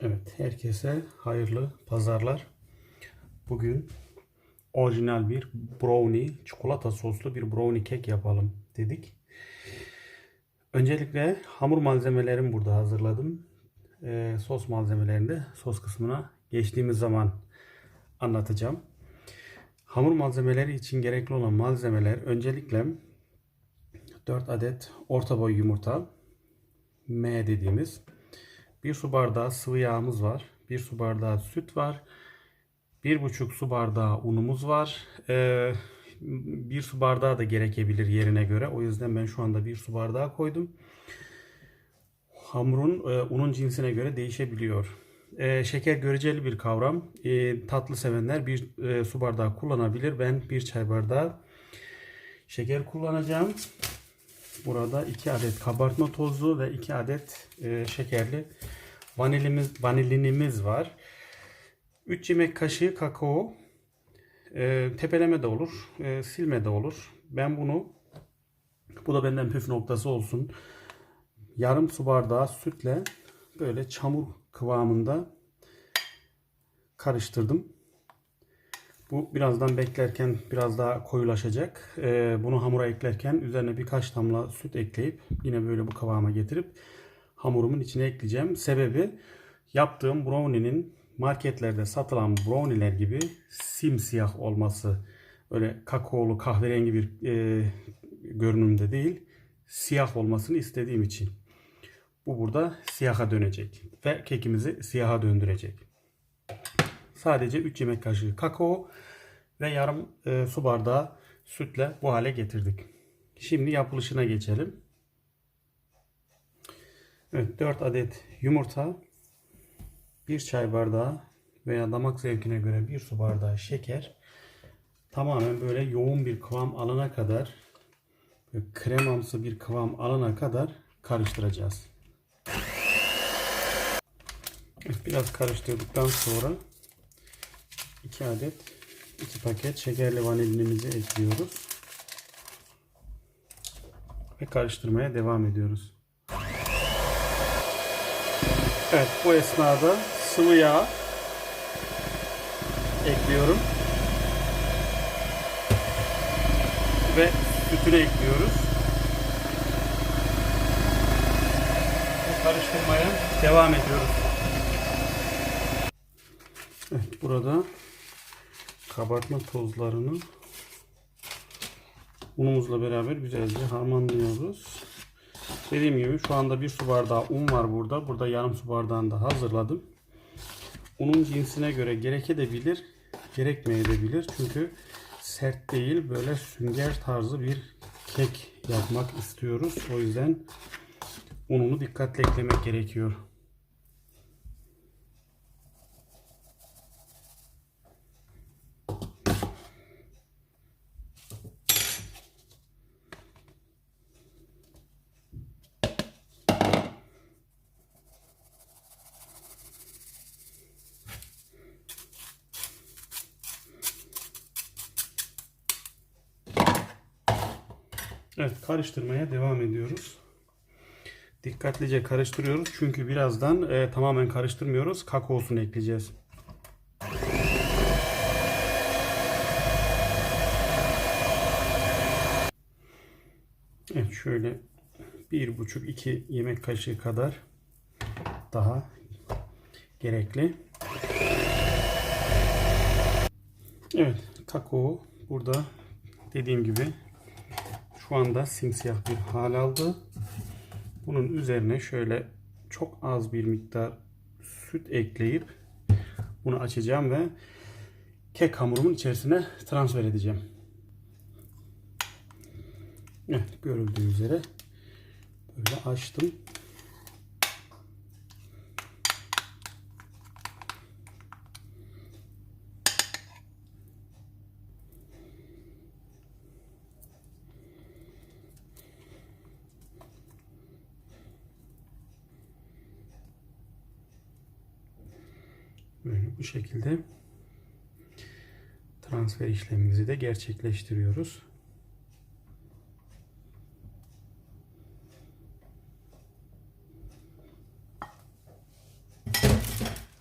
Evet, herkese hayırlı pazarlar. Bugün orijinal bir brownie, çikolata soslu bir brownie kek yapalım dedik. Öncelikle hamur malzemelerimi burada hazırladım. Ee, sos malzemelerini de sos kısmına geçtiğimiz zaman anlatacağım. Hamur malzemeleri için gerekli olan malzemeler öncelikle 4 adet orta boy yumurta, M dediğimiz 1 su bardağı sıvı yağımız var. 1 su bardağı süt var. 1,5 su bardağı unumuz var. Ee, 1 su bardağı da gerekebilir yerine göre. O yüzden ben şu anda 1 su bardağı koydum. Hamurun e, unun cinsine göre değişebiliyor. E, şeker göreceli bir kavram. E, tatlı sevenler bir e, su bardağı kullanabilir. Ben bir çay bardağı şeker kullanacağım. Burada 2 adet kabartma tozu ve 2 adet e, şekerli vanilimiz, vanilinimiz var. 3 yemek kaşığı kakao. E, tepeleme de olur, e, silme de olur. Ben bunu, bu da benden püf noktası olsun. Yarım su bardağı sütle böyle çamur kıvamında karıştırdım. Bu birazdan beklerken biraz daha koyulaşacak. Ee, bunu hamura eklerken üzerine birkaç damla süt ekleyip yine böyle bu kıvama getirip hamurumun içine ekleyeceğim. Sebebi yaptığım brownie'nin marketlerde satılan brownie'ler gibi simsiyah olması. Öyle kakaolu kahverengi bir e, görünümde değil. Siyah olmasını istediğim için. Bu burada siyaha dönecek ve kekimizi siyaha döndürecek. Sadece 3 yemek kaşığı kakao ve yarım e, su bardağı sütle bu hale getirdik. Şimdi yapılışına geçelim. Evet 4 adet yumurta, 1 çay bardağı veya damak zevkine göre 1 su bardağı şeker tamamen böyle yoğun bir kıvam alana kadar kremamsı bir kıvam alana kadar karıştıracağız. Biraz karıştırdıktan sonra 2 adet 2 paket şekerli vanilinimizi ekliyoruz. Ve karıştırmaya devam ediyoruz. Evet bu esnada sıvı yağ ekliyorum. Ve sütünü ekliyoruz. Karıştırmaya devam ediyoruz. Evet burada kabartma tozlarını unumuzla beraber güzelce harmanlıyoruz. Dediğim gibi şu anda bir su bardağı un var burada. Burada yarım su bardağını da hazırladım. Unun cinsine göre gerekebilir, gerekmeyebilir. Çünkü sert değil böyle sünger tarzı bir kek yapmak istiyoruz. O yüzden ununu dikkatli eklemek gerekiyor. Evet karıştırmaya devam ediyoruz. Dikkatlice karıştırıyoruz çünkü birazdan e, tamamen karıştırmıyoruz. Kakaosunu ekleyeceğiz. Evet şöyle bir buçuk iki yemek kaşığı kadar daha gerekli. Evet kakao burada dediğim gibi şu anda simsiyah bir hal aldı. Bunun üzerine şöyle çok az bir miktar süt ekleyip bunu açacağım ve kek hamurumun içerisine transfer edeceğim. Evet görüldüğü üzere böyle açtım. Böyle bu şekilde transfer işlemimizi de gerçekleştiriyoruz.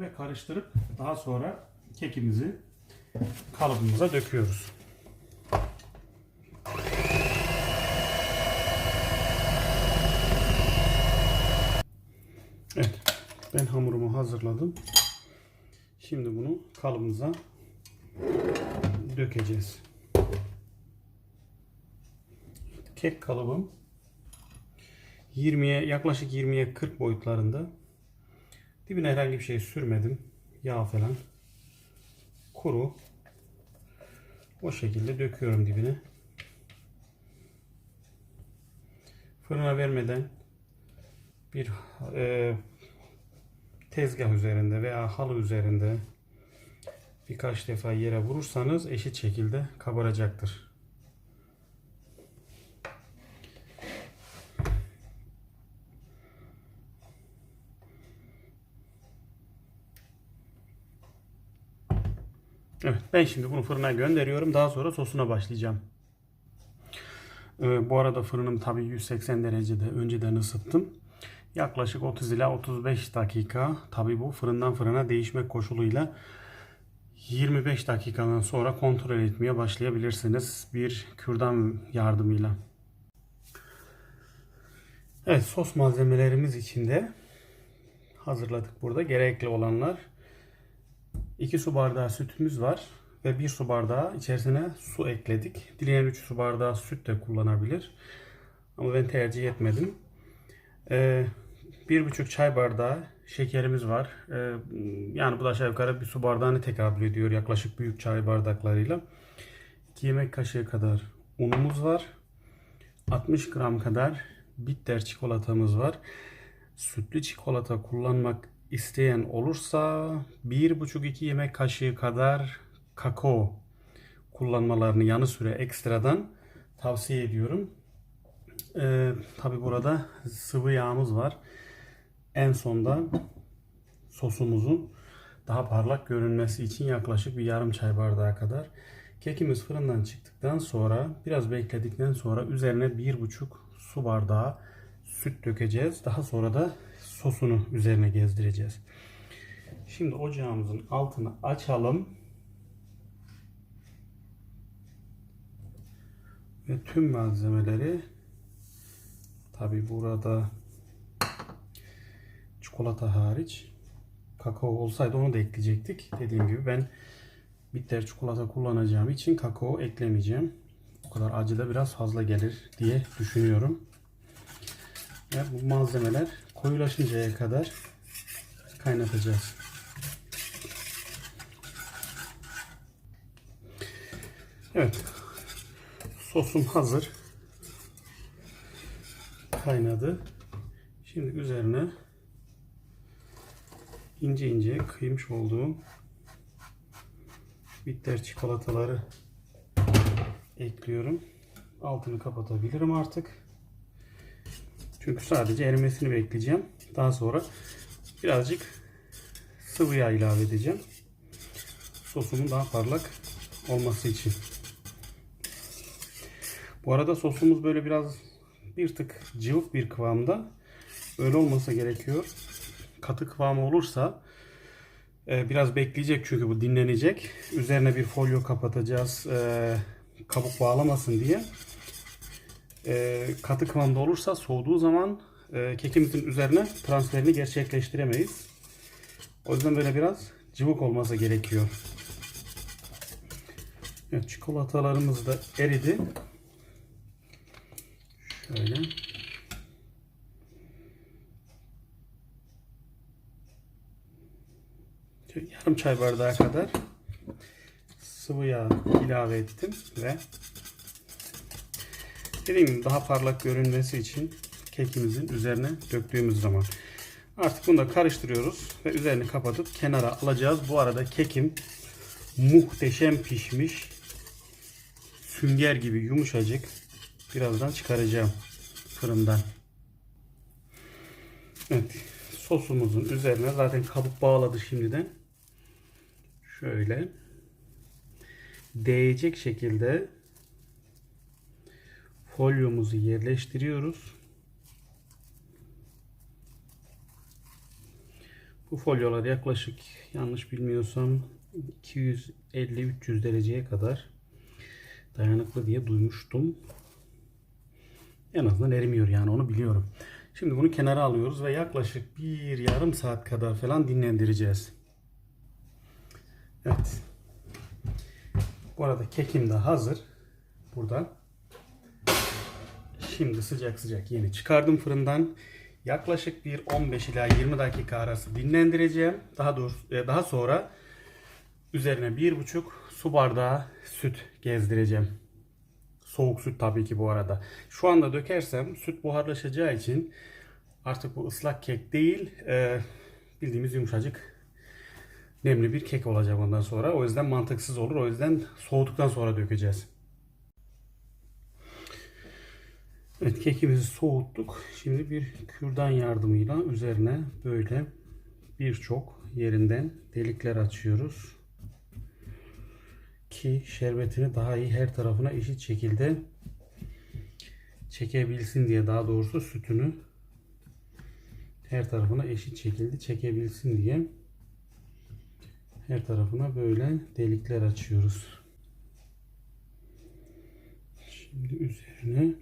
ve karıştırıp daha sonra kekimizi kalıbımıza döküyoruz. Evet. Ben hamurumu hazırladım. Şimdi bunu kalıbımıza dökeceğiz. Kek kalıbım 20'ye yaklaşık 20'ye 40 boyutlarında. Dibine herhangi bir şey sürmedim. Yağ falan. Kuru. O şekilde döküyorum dibine. Fırına vermeden bir e, tezgah üzerinde veya halı üzerinde birkaç defa yere vurursanız eşit şekilde kabaracaktır. Evet, ben şimdi bunu fırına gönderiyorum. Daha sonra sosuna başlayacağım. Ee, bu arada fırınım tabii 180 derecede önceden ısıttım. Yaklaşık 30 ila 35 dakika. Tabii bu fırından fırına değişmek koşuluyla 25 dakikadan sonra kontrol etmeye başlayabilirsiniz bir kürdan yardımıyla. Evet sos malzemelerimiz içinde hazırladık burada. Gerekli olanlar 2 su bardağı sütümüz var ve 1 su bardağı içerisine su ekledik. Dileyen 3 su bardağı süt de kullanabilir. Ama ben tercih etmedim. Ee, bir buçuk çay bardağı şekerimiz var. Ee, yani bu da aşağı yukarı bir su bardağını tekabül ediyor yaklaşık büyük çay bardaklarıyla. 2 yemek kaşığı kadar unumuz var. 60 gram kadar bitter çikolatamız var. Sütlü çikolata kullanmak isteyen olursa 1,5-2 yemek kaşığı kadar kakao kullanmalarını yanı sıra ekstradan tavsiye ediyorum. Ee, Tabi burada sıvı yağımız var. En sonda sosumuzun daha parlak görünmesi için yaklaşık bir yarım çay bardağı kadar. Kekimiz fırından çıktıktan sonra biraz bekledikten sonra üzerine bir buçuk su bardağı süt dökeceğiz. Daha sonra da sosunu üzerine gezdireceğiz. Şimdi ocağımızın altını açalım. Ve tüm malzemeleri tabi burada çikolata hariç kakao olsaydı onu da ekleyecektik. Dediğim gibi ben bitter çikolata kullanacağım için kakao eklemeyeceğim. O kadar acı da biraz fazla gelir diye düşünüyorum. Ve bu malzemeler koyulaşıncaya kadar kaynatacağız. Evet. Sosum hazır. Kaynadı. Şimdi üzerine ince ince kıymış olduğum bitter çikolataları ekliyorum. Altını kapatabilirim artık. Çünkü sadece erimesini bekleyeceğim. Daha sonra birazcık sıvı yağ ilave edeceğim. Sosumun daha parlak olması için. Bu arada sosumuz böyle biraz bir tık cıvık bir kıvamda. Öyle olmasa gerekiyor. Katı kıvamı olursa e, biraz bekleyecek çünkü bu dinlenecek. Üzerine bir folyo kapatacağız. E, kabuk bağlamasın diye. E, katı kıvamda olursa soğuduğu zaman kekimizin üzerine transferini gerçekleştiremeyiz. O yüzden böyle biraz cıvık olması gerekiyor. Evet, çikolatalarımız da eridi. Şöyle. Yarım çay bardağı kadar sıvı yağ ilave ettim ve dediğim gibi daha parlak görünmesi için kekimizin üzerine döktüğümüz zaman artık bunu da karıştırıyoruz ve üzerini kapatıp kenara alacağız. Bu arada kekim muhteşem pişmiş. Sünger gibi yumuşacık. Birazdan çıkaracağım fırından. Evet. Sosumuzun üzerine zaten kabuk bağladı şimdiden. Şöyle değecek şekilde folyomuzu yerleştiriyoruz. Bu folyolar yaklaşık yanlış bilmiyorsam 250-300 dereceye kadar dayanıklı diye duymuştum. En azından erimiyor yani onu biliyorum. Şimdi bunu kenara alıyoruz ve yaklaşık bir yarım saat kadar falan dinlendireceğiz. Evet. Bu arada kekim de hazır. Burada. Şimdi sıcak sıcak yeni çıkardım fırından. Yaklaşık bir 15 ila 20 dakika arası dinlendireceğim. Daha doğrusu e, daha sonra üzerine 1,5 su bardağı süt gezdireceğim. Soğuk süt tabii ki bu arada. Şu anda dökersem süt buharlaşacağı için artık bu ıslak kek değil e, bildiğimiz yumuşacık nemli bir kek olacak ondan sonra. O yüzden mantıksız olur. O yüzden soğuduktan sonra dökeceğiz. Evet kekimizi soğuttuk. Şimdi bir kürdan yardımıyla üzerine böyle birçok yerinden delikler açıyoruz. Ki şerbetini daha iyi her tarafına eşit şekilde çekebilsin diye daha doğrusu sütünü her tarafına eşit şekilde çekebilsin diye her tarafına böyle delikler açıyoruz. Şimdi üzerine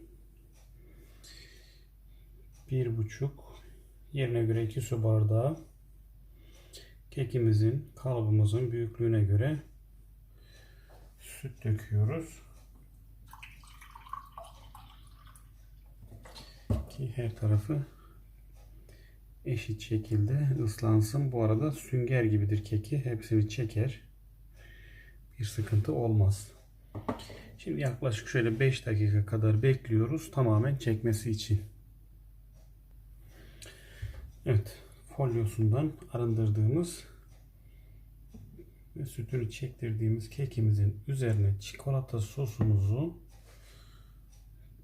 bir buçuk yerine göre iki su bardağı kekimizin kalıbımızın büyüklüğüne göre süt döküyoruz. Ki her tarafı eşit şekilde ıslansın. Bu arada sünger gibidir keki. Hepsini çeker. Bir sıkıntı olmaz. Şimdi yaklaşık şöyle 5 dakika kadar bekliyoruz. Tamamen çekmesi için. Evet. Folyosundan arındırdığımız ve sütünü çektirdiğimiz kekimizin üzerine çikolata sosumuzu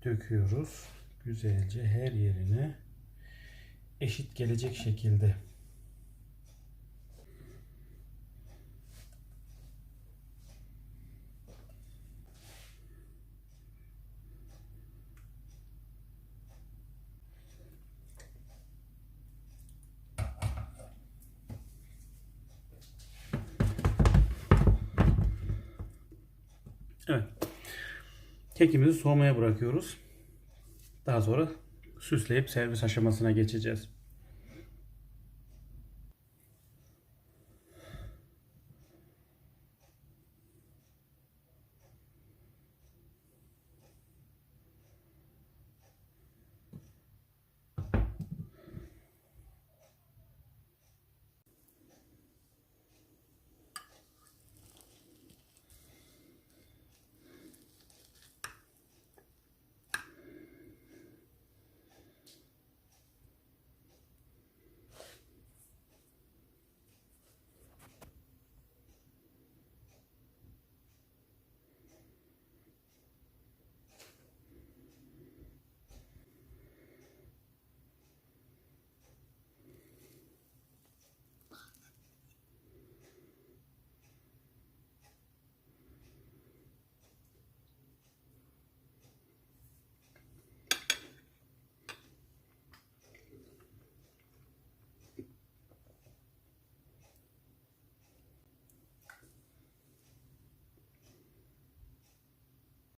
döküyoruz. Güzelce her yerine eşit gelecek şekilde. Evet. Kekimizi soğumaya bırakıyoruz. Daha sonra süsleyip servis aşamasına geçeceğiz.